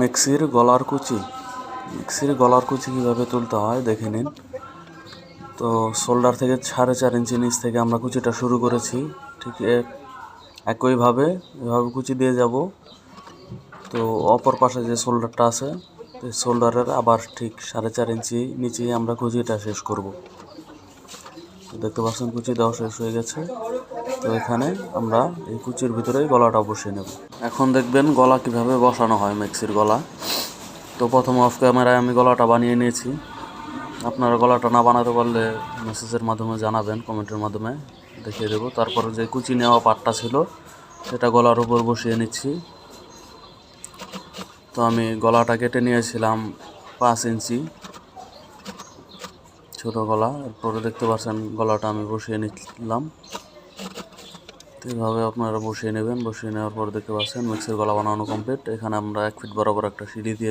মিক্সির গলার কুচি। মিক্সির গলার কুচি কীভাবে তুলতে হয় দেখে নিন। তো শোল্ডার থেকে সাড়ে চার ইঞ্চি নিচ থেকে আমরা কুচিটা শুরু করেছি। ঠিক একইভাবে এভাবে কুচি দিয়ে যাব। তো অপর পাশে যে শোল্ডারটা আছে এই শোল্ডারের আবার ঠিক সাড়ে চার ইঞ্চি নিচেই আমরা কুচিটা শেষ করব। তো দেখতে পাচ্ছেন কুচি দেওয়া শেষ হয়ে গেছে। তো এখানে আমরা এই কুচির ভিতরেই গলাটা বসিয়ে নেব। এখন দেখবেন গলা কীভাবে বসানো হয় মিক্সির গলা। তো প্রথম অফ ক্যামেরায় আমি গলাটা বানিয়ে নিয়েছি। আপনারা গলাটা না বানাতে পারলে মেসেজের মাধ্যমে জানাবেন কমেন্টের মাধ্যমে দেখিয়ে দেবো। তারপরে যে কুচি নেওয়া পাটটা ছিল, সেটা গলার উপর বসিয়ে নিচ্ছি। তো আমি গলাটা কেটে নিয়েছিলাম পাঁচ ইঞ্চি। ছোট গলা, এরপরে দেখতে পাচ্ছেন গলাটা আমি বসিয়ে নিলাম। তো এইভাবে আপনারা বসিয়ে নেবেন, বসিয়ে নেওয়ার পর দেখতে পাচ্ছেন মিক্সের গলা বানানো কমপ্লিট এখানে আমরা এক ফিট বরাবর একটা সিঁড়ি দিয়ে